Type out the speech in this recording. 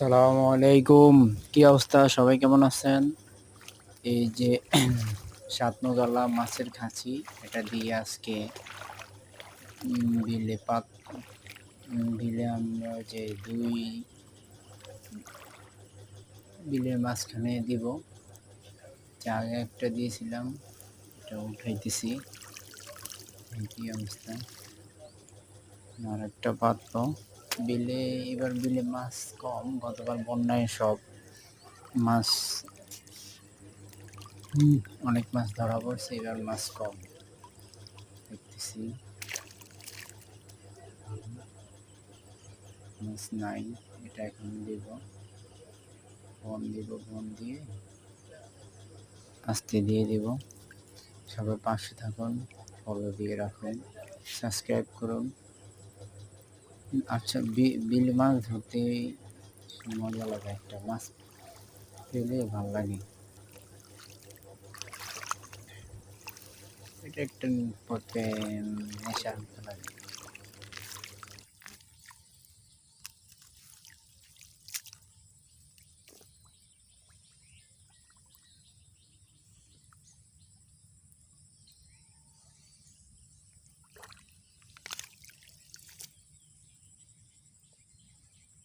আসসালামু আলাইকুম। কি অবস্থা? সবাই কেমন আছেন? এই যে সাতনগালা মাছের খাঁচি এটা দিয়ে আজকে বিলে পাত বিলে আমরা যে দুই বিলের মাঝখানে দিব। আগে একটা দিয়েছিলাম, এটা উঠাইতেছি। কি অবস্থা? আর একটা পাত্র বিলে, এবার বিলে মাছ কম, গতকাল বন্যায় সব মাছ, অনেক মাছ ধরা পড়ছে, এবার মাছ কম দেখতেছি। মাছ নাই, এটা এখন দিব। বন দিব, বন দিয়ে আস্তে দিয়ে দিব। সবাই পাশে থাকুন ফলো দিয়ে রাখুন সাবস্ক্রাইব করুন। আচ্ছা বিল মাছ ধরতে মজা লাগে একটা মাছ পেলে ভালো লাগে। এটা একটা পথে নেশার মতো লাগে।